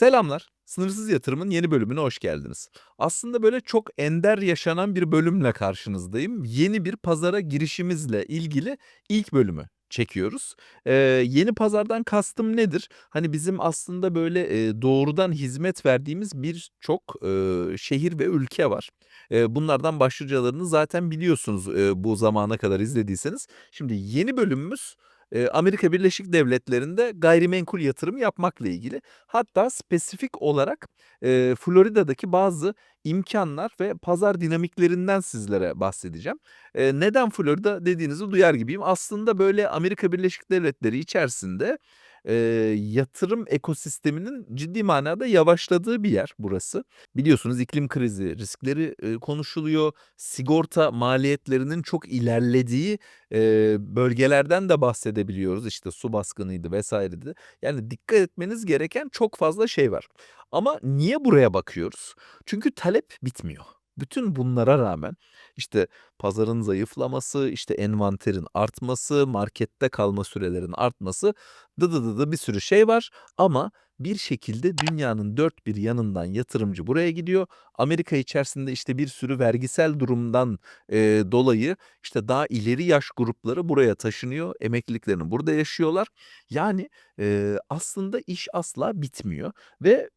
Selamlar. Sınırsız yatırımın yeni bölümüne hoş geldiniz. Aslında böyle çok ender yaşanan bir bölümle karşınızdayım. Yeni bir pazara girişimizle ilgili ilk bölümü çekiyoruz. Eee, yeni pazardan kastım nedir? Hani bizim aslında böyle, eee, doğrudan hizmet verdiğimiz birçok, eee, şehir ve ülke var. Eee, bunlardan başlıcalarını zaten biliyorsunuz, eee, bu zamana kadar izlediyseniz. Şimdi yeni bölümümüz, Amerika Birleşik Devletleri'nde gayrimenkul yatırım yapmakla ilgili. Hatta spesifik olarak, Florida'daki bazı imkânlar ve pazar dinamiklerinden sizlere bahsedeceğim. Neden Florida dediğinizi duyar gibiyim. Aslında böyle Amerika Birleşik Devletleri içerisinde, eee, yatırım ekosisteminin ciddi manada yavaşladığı bir yer burası. Biliyorsunuz iklim krizi riskleri, eee, konuşuluyor. Sigorta maliyetlerinin çok ilerlediği, eee, bölgelerden de bahsedebiliyoruz. İşte su baskınıydı vs.'ydi. Yani dikkat etmeniz gereken çok fazla şey var. Ama niye buraya bakıyoruz? Çünkü talep bitmiyor. Bütün bunlara rağmen işte pazarın zayıflaması, işte envanterin artması, markette kalma sürelerinin artması, dı dı dı dı bir sürü şey var ama bir şekilde dünyanın dört bir yanından yatırımcı buraya gidiyor. Amerika içerisinde işte bir sürü vergisel durumdan, eee, dolayı işte daha ileri yaş grupları buraya taşınıyor. Emekliliklerini burada yaşıyorlar. Yani, eee, aslında iş asla bitmiyor ve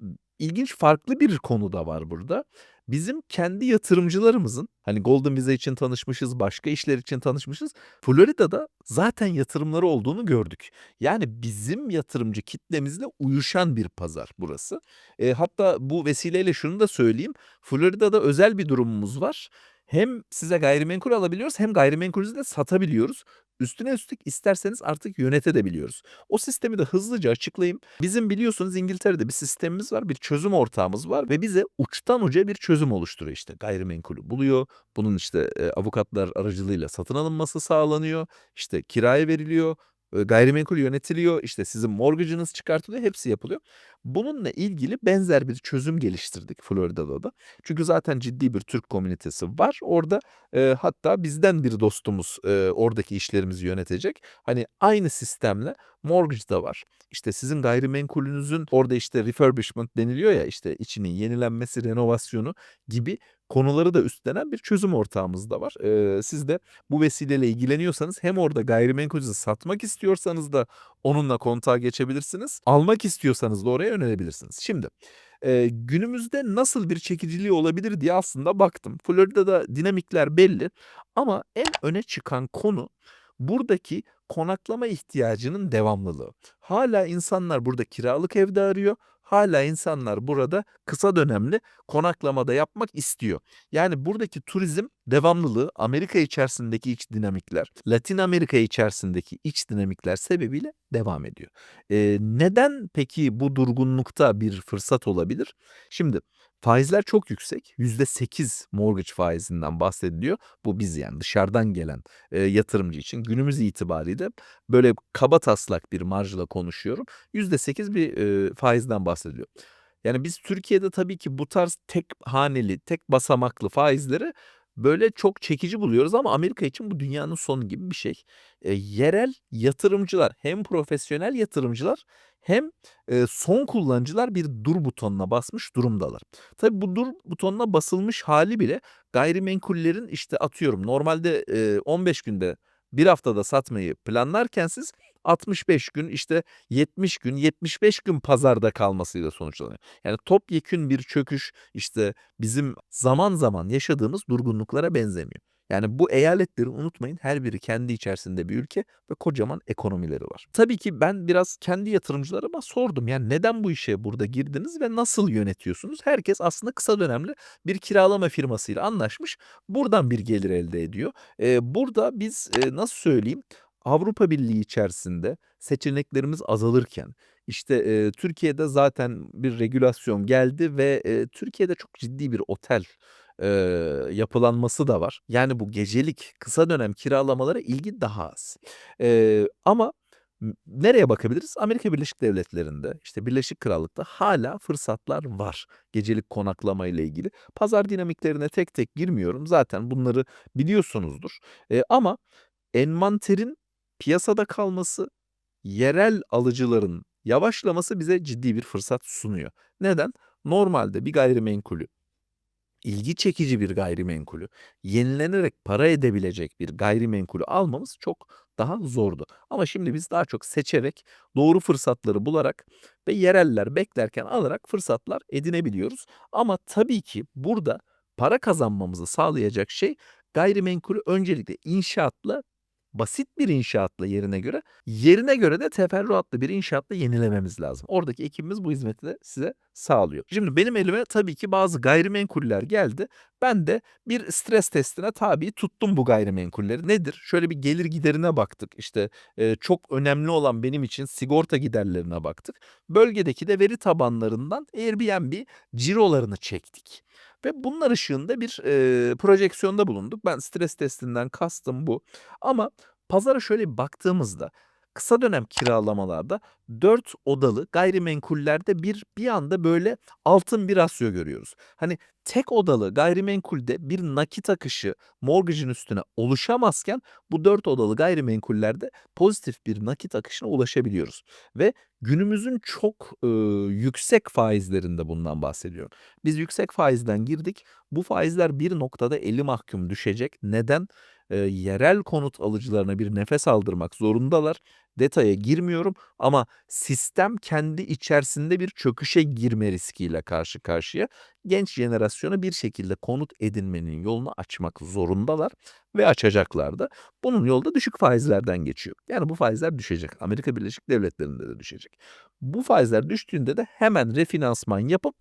ilginç farklı bir konu da var burada. Bizim kendi yatırımcılarımızın, hani Golden Visa için tanışmışız, başka işler için tanışmışız. Florida'da zaten yatırımları olduğunu gördük. Yani bizim yatırımcı kitlemizle uyuşan bir pazar burası. Eee, hatta bu vesileyle şunu da söyleyeyim. Florida'da özel bir durumumuz var. Hem size gayrimenkul alabiliyoruz hem gayrimenkulünüzü de satabiliyoruz. Üstüne üstlük isterseniz artık yönetebiliyoruz. O sistemi de hızlıca açıklayayım. Bizim biliyorsunuz İngiltere'de bir sistemimiz var, bir çözüm ortağımız var ve bize uçtan uca bir çözüm oluşturuyor. İşte gayrimenkulü buluyor, bunun işte, avukatlar aracılığıyla satın alınması sağlanıyor, işte kiraya veriliyor, gayrimenkul yönetiliyor, işte sizin mortgage'ınız çıkartılıyor, hepsi yapılıyor. Bununla ilgili benzer bir çözüm geliştirdik Florida'da da. Çünkü zaten ciddi bir Türk komünitesi var orada. Eee, hatta bizden bir dostumuz, eee, oradaki işlerimizi yönetecek. Hani aynı sistemle mortgage da var. İşte sizin gayrimenkulünüzün orada işte refurbishment deniliyor ya, işte içinin yenilenmesi, renovasyonu gibi konuları da üstlenen bir çözüm ortağımız da var. Eee, siz de bu vesileyle ilgileniyorsanız hem orada gayrimenkulünüzü satmak istiyorsanız da onunla kontağa geçebilirsiniz. Almak istiyorsanız da oraya yönelebilirsiniz. Şimdi, eee, günümüzde nasıl bir çekiciliği olabilir diye aslında baktım. Florida'da dinamikler belli ama en öne çıkan konu buradaki konaklama ihtiyacının devamlılığı. Hâlâ insanlar burada kiralık evde arıyor. Hâlâ insanlar burada kısa dönemli konaklama da yapmak istiyor. Yani buradaki turizm devamlılığı Amerika içerisindeki iç dinamikler, Latin Amerika içerisindeki iç dinamikler sebebiyle devam ediyor. Eee, neden peki bu durgunlukta bir fırsat olabilir? Şimdi faizler çok yüksek. %8 mortgage faizinden bahsediliyor. Bu biz yani dışarıdan gelen, eee, yatırımcı için günümüz itibariyle böyle kabataslak bir marjla konuşuyorum. %8 bir, eee, faizden bahsediliyor. Yani biz Türkiye'de tabii ki bu tarz tek haneli, tek basamaklı faizleri böyle çok çekici buluyoruz ama Amerika için bu dünyanın sonu gibi bir şey. Eee, yerel yatırımcılar hem profesyonel yatırımcılar hem, son kullanıcılar bir dur butonuna basmış durumdalar. Tabii bu dur butonuna basılmış hâli bile gayrimenkullerin işte atıyorum normalde, eee, 15 günde, 1 haftada satmayı planlarken siz 65 gün, işte 70 gün, 75 gün pazarda kalmasıyla sonuçlanıyor. Yani topyekün bir çöküş, işte bizim zaman zaman yaşadığımız durgunluklara benzemiyor. Yani bu eyaletleri unutmayın, her biri kendi içerisinde bir ülke ve kocaman ekonomileri var. Tabii ki ben biraz kendi yatırımcılarıma sordum. Yani neden bu işe burada girdiniz ve nasıl yönetiyorsunuz? Herkes aslında kısa dönemli bir kiralama firmasıyla anlaşmış. Buradan bir gelir elde ediyor. Eee, burada biz, eee, nasıl söyleyeyim, Avrupa Birliği içerisinde seçeneklerimiz azalırken, işte, eee, Türkiye'de zaten bir regülasyon geldi ve, eee, Türkiye'de çok ciddi bir otel, eee, yapılanması da var. Yani bu gecelik, kısa dönem kiralamalara ilgi daha az. Eee, ama nereye bakabiliriz? Amerika Birleşik Devletleri'nde, işte Birleşik Krallık'ta hâlâ fırsatlar var gecelik konaklamayla ilgili. Pazar dinamiklerine tek tek girmiyorum. Zaten bunları biliyorsunuzdur. Eee, ama envanterin piyasada kalması, yerel alıcıların yavaşlaması bize ciddi bir fırsat sunuyor. Neden? Normalde bir gayrimenkulü ilgi çekici bir gayrimenkulü, yenilenerek para edebilecek bir gayrimenkulü almamız çok daha zordu. Ama şimdi biz daha çok seçerek, doğru fırsatları bularak ve yereller beklerken alarak fırsatlar edinebiliyoruz. Ama tabii ki burada para kazanmamızı sağlayacak şey gayrimenkulü öncelikle inşaatla basit bir inşaatla yerine göre, yerine göre de teferruatlı bir inşaatla yenilememiz lazım. Oradaki ekibimiz bu hizmeti de size sağlıyor. Şimdi benim elime tabii ki bazı gayrimenkuller geldi. Ben de bir stres testine tabi tuttum bu gayrimenkulleri. Nedir? Şöyle bir gelir giderine baktık. İşte e, çok önemli olan benim için sigorta giderlerine baktık. Bölgedeki de veri tabanlarından Airbnb cirolarını çektik. Ve bunlar ışığında bir e, projeksiyonda bulunduk. Ben stres testinden kastım bu. Ama pazara şöyle baktığımızda kısa dönem kiralamalarda 4 odalı gayrimenkullerde bir bir anda böyle altın bir rasyo görüyoruz. Hani tek odalı gayrimenkulde bir nakit akışı mortgage'ın üstüne oluşamazken bu 4 odalı gayrimenkullerde pozitif bir nakit akışına ulaşabiliyoruz. Ve günümüzün çok e, yüksek faizlerinde bundan bahsediyorum. Biz yüksek faizden girdik. Bu faizler bir noktada eli mahkum düşecek. Neden? E, yerel konut alıcılarına bir nefes aldırmak zorundalar. Detaya girmiyorum ama sistem kendi içerisinde bir çöküşe girme riskiyle karşı karşıya. Genç jenerasyona bir şekilde konut edinmenin yolunu açmak zorundalar ve açacaklar da. Bunun yolu da düşük faizlerden geçiyor. Yani bu faizler düşecek. Amerika Birleşik Devletleri'nde de düşecek. Bu faizler düştüğünde de hemen refinansman yapıp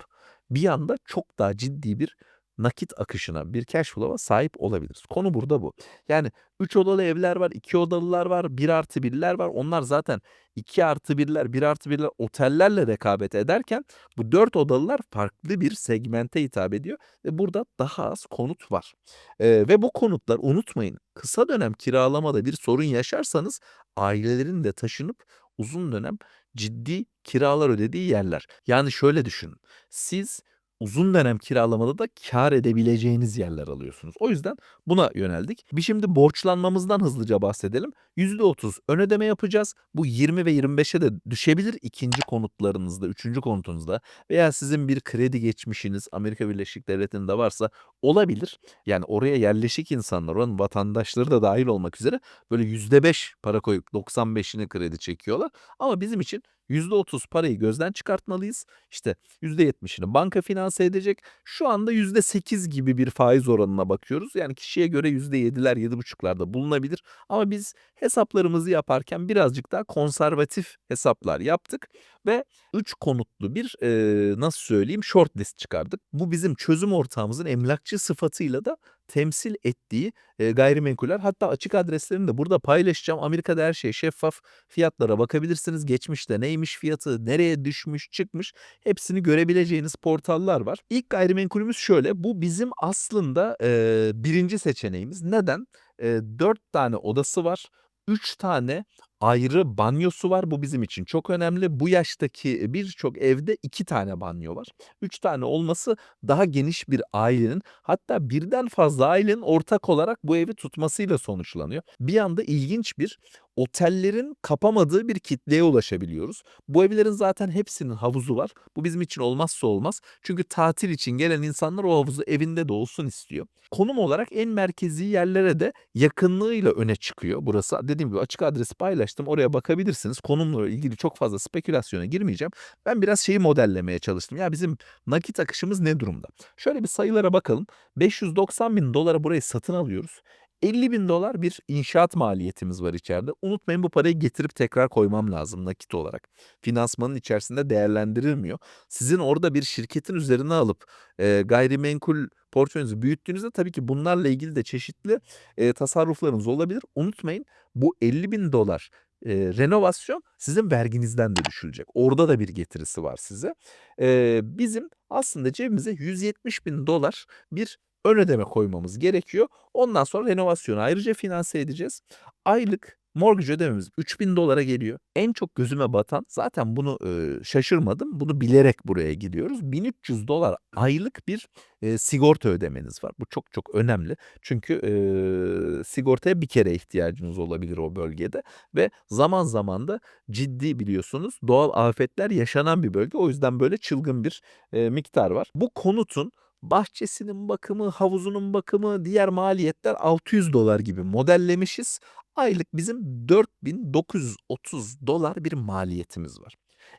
bir anda çok daha ciddi bir nakit akışına, bir cash flow'a sahip olabiliriz. Konu burada bu. Yani 3 odalı evler var, 2 odalılar var, 1 artı 1'ler var. Onlar zaten 2 artı 1'ler, 1 artı 1'ler otellerle rekabet ederken bu 4 odalılar farklı bir segmente hitap ediyor ve burada daha az konut var. Ee, ve bu konutlar unutmayın kısa dönem kiralamada bir sorun yaşarsanız ailelerin de taşınıp uzun dönem ciddi kiralar ödediği yerler. Yani şöyle düşünün. Siz uzun dönem kiralamada da kâr edebileceğiniz yerler alıyorsunuz. O yüzden buna yöneldik. Bir şimdi borçlanmamızdan hızlıca bahsedelim. %30 ön ödeme yapacağız. Bu 20 ve 25'e de düşebilir ikinci konutlarınızda, üçüncü konutunuzda veya sizin bir kredi geçmişiniz Amerika Birleşik Devletleri'nde varsa olabilir. Yani oraya yerleşik insanlar, oranın vatandaşları da dahil olmak üzere böyle %5 para koyup 95'ini kredi çekiyorlar. Ama bizim için %30 parayı gözden çıkartmalıyız. İşte %70'ini banka finanse edecek. Şu anda %8 gibi bir faiz oranına bakıyoruz. Yani kişiye göre %7'ler, 7,5'larda bulunabilir. Ama biz hesaplarımızı yaparken birazcık daha konservatif hesaplar yaptık ve 3 konutlu bir e, nasıl söyleyeyim short list çıkardık. Bu bizim çözüm ortağımızın emlakçı sıfatıyla da temsil ettiği e, gayrimenkuller. Hatta açık adreslerini de burada paylaşacağım. Amerika'da her şey şeffaf. Fiyatlara bakabilirsiniz. Geçmişte neymiş fiyatı, nereye düşmüş, çıkmış hepsini görebileceğiniz portallar var. İlk gayrimenkulümüz şöyle. Bu bizim aslında e, birinci seçeneğimiz. Neden? E, 4 tane odası var. 3 tane ayrı banyosu var. Bu bizim için çok önemli. Bu yaştaki birçok evde 2 tane banyo var. 3 tane olması daha geniş bir ailenin hatta birden fazla ailenin ortak olarak bu evi tutmasıyla sonuçlanıyor. Bir anda ilginç bir otellerin kapamadığı bir kitleye ulaşabiliyoruz. Bu evlerin zaten hepsinin havuzu var. Bu bizim için olmazsa olmaz. Çünkü tatil için gelen insanlar o havuzu evinde de olsun istiyor. Konum olarak en merkezi yerlere de yakınlığıyla öne çıkıyor. Burası dediğim gibi açık adresi paylaştım. Oraya bakabilirsiniz. Konumla ilgili çok fazla spekülasyona girmeyeceğim. Ben biraz şeyi modellemeye çalıştım. Ya bizim nakit akışımız ne durumda? Şöyle bir sayılara bakalım. 590 bin dolara burayı satın alıyoruz. 50 bin dolar bir inşaat maliyetimiz var içeride. Unutmayın bu parayı getirip tekrar koymam lazım nakit olarak. Finansmanın içerisinde değerlendirilmiyor. Sizin orada bir şirketin üzerine alıp e, gayrimenkul portföyünüzü büyüttüğünüzde tabii ki bunlarla ilgili de çeşitli e, tasarruflarınız olabilir. Unutmayın bu 50 bin dolar e, renovasyon sizin verginizden de düşülecek. Orada da bir getirisi var size. E, bizim aslında cebimize 170 bin dolar bir ön ödeme koymamız gerekiyor. Ondan sonra renovasyonu ayrıca finanse edeceğiz. Aylık Mortgage ödememiz $3000 geliyor. En çok gözüme batan zaten bunu, ııı, şaşırmadım. Bunu bilerek buraya gidiyoruz. $1300 aylık bir, eee, sigorta ödemeniz var. Bu çok çok önemli. Çünkü, eee, sigortaya bir kere ihtiyacınız olabilir o bölgede ve zaman zaman da ciddi biliyorsunuz doğal afetler yaşanan bir bölge. O yüzden böyle çılgın bir, eee, miktar var. Bu konutun bahçesinin bakımı, havuzunun bakımı, diğer maliyetler $600 gibi modellemişiz. Aylık bizim $4930 bir maliyetimiz var.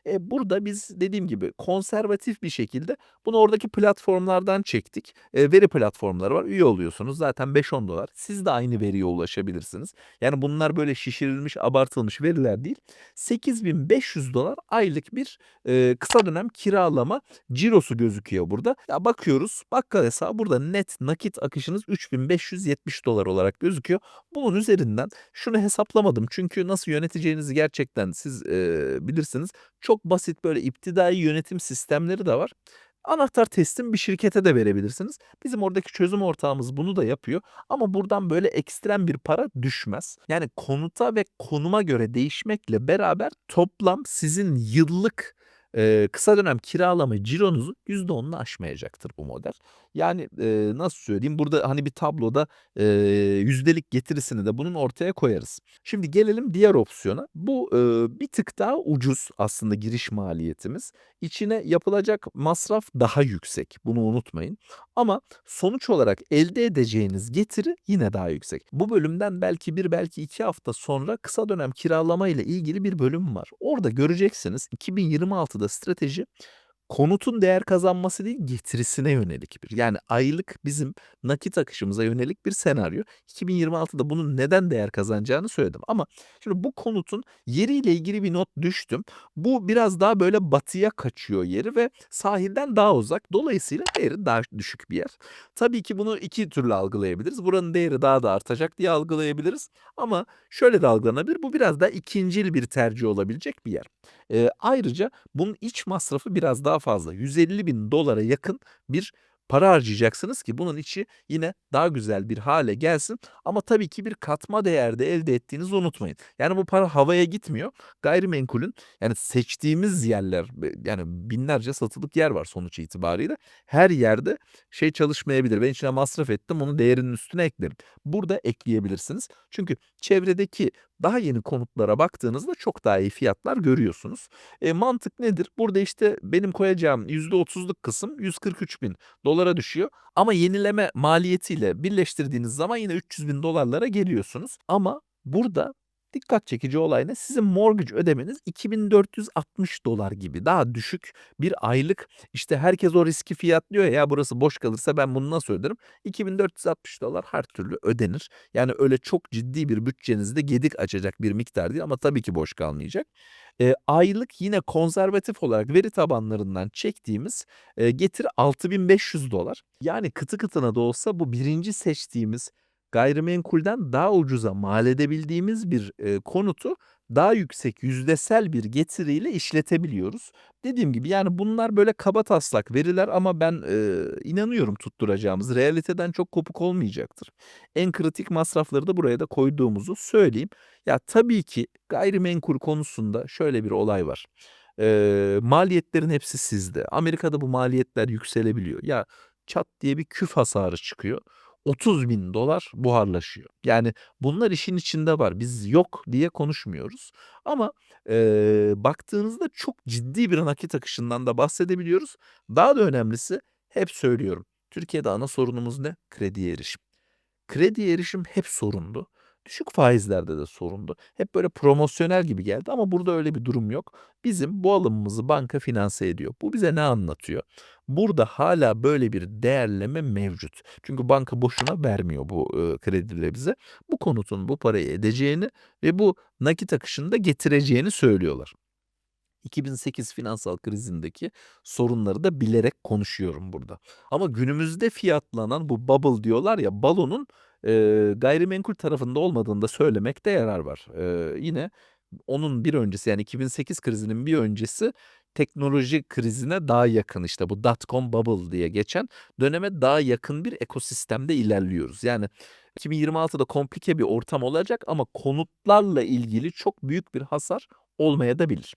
Eee, burada biz dediğim gibi konservatif bir şekilde bunu oradaki platformlardan çektik. Eee, veri platformları var. Üye oluyorsunuz. Zaten $5-10 Siz de aynı veriye ulaşabilirsiniz. Yani bunlar böyle şişirilmiş, abartılmış veriler değil. $8500 aylık bir, eee, kısa dönem kiralama cirosu gözüküyor burada. Ya, bakıyoruz bakkal hesabı burada net nakit akışınız $3570 olarak gözüküyor. Bunun üzerinden şunu hesaplamadım çünkü nasıl yöneteceğinizi gerçekten siz, eee, bilirsiniz. Çok basit böyle iptidai yönetim sistemleri de var. Anahtar teslim bir şirkete de verebilirsiniz. Bizim oradaki çözüm ortağımız bunu da yapıyor ama buradan böyle ekstrem bir para düşmez. Yani konuta ve konuma göre değişmekle beraber toplam sizin yıllık, eee, kısa dönem kiralama cironuzun %10'unu aşmayacaktır bu model. Yani, eee, nasıl söyleyeyim, burada, hani, bir tabloda, eee, yüzdelik getirisini de bunun ortaya koyarız. Şimdi gelelim diğer opsiyona. Bu, ııı, bir tık daha ucuz aslında giriş maliyetimiz. İçine yapılacak masraf daha yüksek. Bunu unutmayın ama sonuç olarak elde edeceğiniz getiri yine daha yüksek. Bu bölümden belki 1 belki 2 hafta sonra kısa dönem kiralama ile ilgili bir bölüm var. Orada göreceksiniz 2026'da strateji konutun değer kazanması değil, getirisine yönelik bir. Yani aylık bizim nakit akışımıza yönelik bir senaryo. 2026'da bunun neden değer kazanacağını söyledim ama şimdi bu konutun yeriyle ilgili bir not düştüm. Bu biraz daha böyle batıya kaçıyor yeri ve sahilden daha uzak. Dolayısıyla değeri daha düşük bir yer. Tabii ki bunu 2 türlü algılayabiliriz. Buranın değeri daha da artacak diye algılayabiliriz ama şöyle de algılanabilir. Bu biraz daha ikincil bir tercih olabilecek bir yer. Eee, ayrıca bunun iç masrafı biraz daha fazla. $150.000'a yakın bir para harcayacaksınız ki bunun içi yine daha güzel bir hale gelsin ama tabii ki bir katma değer de elde ettiğinizi unutmayın. Yani bu para havaya gitmiyor. Gayrimenkulün yani seçtiğimiz yerler, yani binlerce satılık yer var sonuç itibariyle. Her yerde şey çalışmayabilir. Ben içine masraf ettim, onu değerinin üstüne eklerim. Burada ekleyebilirsiniz. Çünkü çevredeki daha yeni konutlara baktığınızda çok daha iyi fiyatlar görüyorsunuz. Eee, mantık nedir? Burada işte benim koyacağım %30'luk kısım $143.000'a düşüyor ama yenileme maliyetiyle birleştirdiğiniz zaman yine $300.000'lara geliyorsunuz ama burada dikkat çekici olay ne? Sizin mortgage ödemeniz $2460 gibi daha düşük bir aylık işte herkes o riski fiyatlıyor ya, burası boş kalırsa ben bunu nasıl öderim? $2460 her türlü ödenir. Yani öyle çok ciddi bir bütçenizde gedik açacak bir miktar değil ama tabii ki boş kalmayacak. Eee, aylık yine konservatif olarak veri tabanlarından çektiğimiz, eee, getiri $6500. Yani kıtı kıtına da olsa bu 1'inci seçtiğimiz gayrimenkulden daha ucuza mal edebildiğimiz bir, eee, konutu daha yüksek yüzdesel bir getiriyle işletebiliyoruz. Dediğim gibi yani bunlar böyle kabataslak veriler ama ben, eee, inanıyorum tutturacağımız realiteden çok kopuk olmayacaktır. En kritik masrafları da buraya da koyduğumuzu söyleyeyim. Ya, tabii ki gayrimenkul konusunda şöyle bir olay var. Eee, maliyetlerin hepsi sizde. Amerika'da bu maliyetler yükselebiliyor. Ya, çat diye bir küf hasarı çıkıyor. $30.000 buharlaşıyor. Yani bunlar işin içinde var. Biz yok diye konuşmuyoruz ama, eee, baktığınızda çok ciddi bir nakit akışından da bahsedebiliyoruz. Daha da önemlisi hep söylüyorum. Türkiye'de ana sorunumuz ne? Krediye erişim. Krediye erişim hep sorundu. Düşük faizlerde de sorundu. Hep böyle promosyonel gibi geldi ama burada öyle bir durum yok. Bizim bu alımımızı banka finanse ediyor. Bu bize ne anlatıyor? Burada hâlâ böyle bir değerleme mevcut. Çünkü banka boşuna vermiyor bu, ııı, kredileri bize. Bu konutun bu parayı edeceğini ve bu nakit akışını da getireceğini söylüyorlar. 2008 finansal krizindeki sorunları da bilerek konuşuyorum burada. Ama günümüzde fiyatlanan bu bubble diyorlar ya, balonun, eee, gayrimenkul tarafında olmadığını da söylemekte yarar var. Eee, yine onun bir öncesi yani 2008 krizinin bir öncesi teknoloji krizine daha yakın işte bu dotcom bubble diye geçen döneme daha yakın bir ekosistemde ilerliyoruz. Yani, 2026'da komplike bir ortam olacak ama konutlarla ilgili çok büyük bir hasar olmayabilir.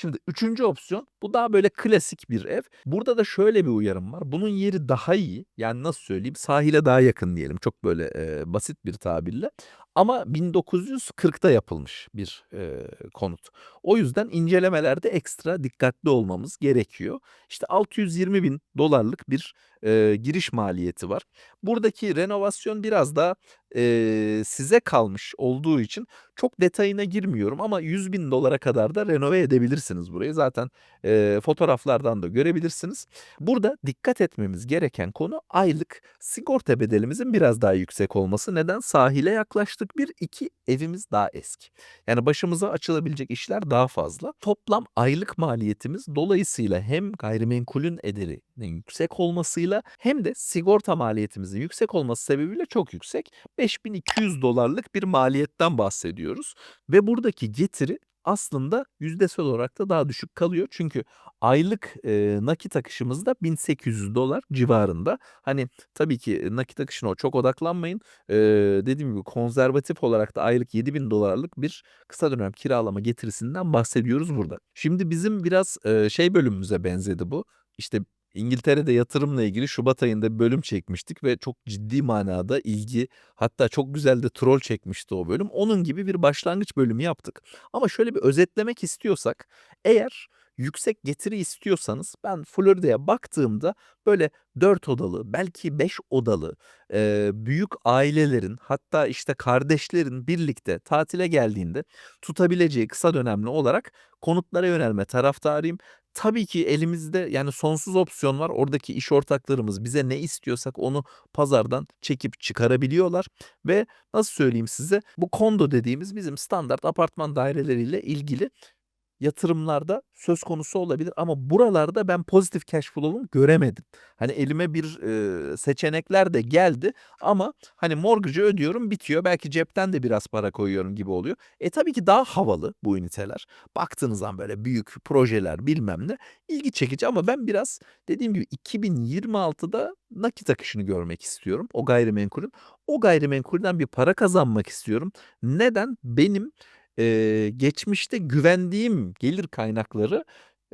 Şimdi üçüncü opsiyon bu daha böyle klasik bir ev. Burada da şöyle bir uyarım var. Bunun yeri daha iyi. Yani nasıl söyleyeyim sahile daha yakın diyelim. Çok böyle e, basit bir tabirle. Ama 1940'ta yapılmış bir e, konut. O yüzden incelemelerde ekstra dikkatli olmamız gerekiyor. İşte 620 bin dolarlık bir e, giriş maliyeti var. Buradaki renovasyon biraz daha e, size kalmış olduğu için çok detayına girmiyorum ama 100 bin dolara kadar da renove edebilirsiniz burayı. Zaten e, fotoğraflardan da görebilirsiniz. Burada dikkat etmemiz gereken konu aylık sigorta bedelimizin biraz daha yüksek olması. Neden? Sahile yaklaştık bir, iki evimiz daha eski. Yani başımıza açılabilecek işler daha fazla. Toplam aylık maliyetimiz dolayısıyla hem gayrimenkulün ederinin yüksek olmasıyla hem de sigorta maliyetimizin yüksek olması sebebiyle çok yüksek. 5200 dolarlık bir maliyetten bahsediyoruz ve buradaki getiri aslında yüzdesel olarak da daha düşük kalıyor. Çünkü aylık e, nakit akışımız da 1800 dolar civarında. Hani tabii ki nakit akışına çok odaklanmayın. E, dediğim gibi konservatif olarak da aylık 7000 dolarlık bir kısa dönem kiralama getirisinden bahsediyoruz burada. Şimdi bizim biraz e, şey bölümümüze benzedi bu. İşte İngiltere'de yatırımla ilgili Şubat ayında bir bölüm çekmiştik ve çok ciddi manada ilgi hatta çok güzel de troll çekmişti o bölüm. Onun gibi bir başlangıç bölümü yaptık. Ama şöyle bir özetlemek istiyorsak eğer yüksek getiri istiyorsanız ben Florida'ya baktığımda böyle 4 odalı belki 5 odalı e, büyük ailelerin hatta işte kardeşlerin birlikte tatile geldiğinde tutabileceği kısa dönemli olarak konutlara yönelme taraftarıyım. Tabii ki elimizde yani sonsuz opsiyon var. Oradaki iş ortaklarımız bize ne istiyorsak onu pazardan çekip çıkarabiliyorlar ve nasıl söyleyeyim size bu kondo dediğimiz bizim standart apartman daireleriyle ilgili yatırımlarda söz konusu olabilir ama buralarda ben pozitif cash flow'un göremedim. Hani elime bir e, seçenekler de geldi ama hani mortgage'ı ödüyorum bitiyor. Belki cepten de biraz para koyuyorum gibi oluyor. E tabii ki daha havalı bu üniteler. Baktığınız zaman böyle büyük projeler bilmem ne ilgi çekici ama ben biraz dediğim gibi 2026'da nakit akışını görmek istiyorum o gayrimenkulün. O gayrimenkulden bir para kazanmak istiyorum. Neden? Benim Eee, geçmişte güvendiğim gelir kaynakları,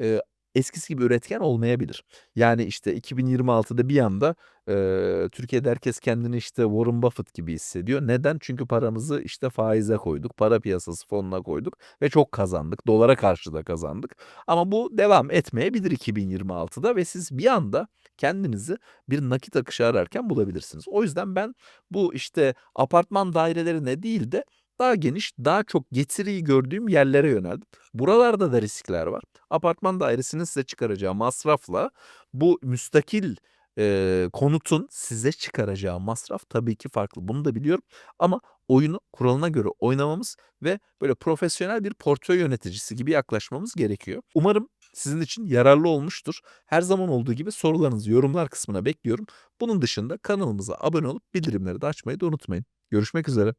eee, eskisi gibi üretken olmayabilir. Yani, işte, 2026'da bir anda, eee, Türkiye'de herkes kendini, işte, Warren Buffett gibi hissediyor. Neden? Çünkü paramızı, işte, faize koyduk, para piyasası fonuna koyduk ve çok kazandık. Dolara karşı da kazandık. Ama bu devam etmeyebilir 2026'da ve siz bir anda kendinizi bir nakit akışı ararken bulabilirsiniz. O yüzden ben bu, işte, apartman dairelerine değil de daha geniş, daha çok getiriyi gördüğüm yerlere yöneldim. Buralarda da riskler var. Apartman dairesinin size çıkaracağı masrafla bu müstakil eee, konutun size çıkaracağı masraf tabii ki farklı. Bunu da biliyorum ama oyunu kuralına göre oynamamız ve böyle profesyonel bir portföy yöneticisi gibi yaklaşmamız gerekiyor. Umarım sizin için yararlı olmuştur. Her zaman olduğu gibi sorularınızı yorumlar kısmına bekliyorum. Bunun dışında kanalımıza abone olup bildirimleri de açmayı da unutmayın. Görüşmek üzere.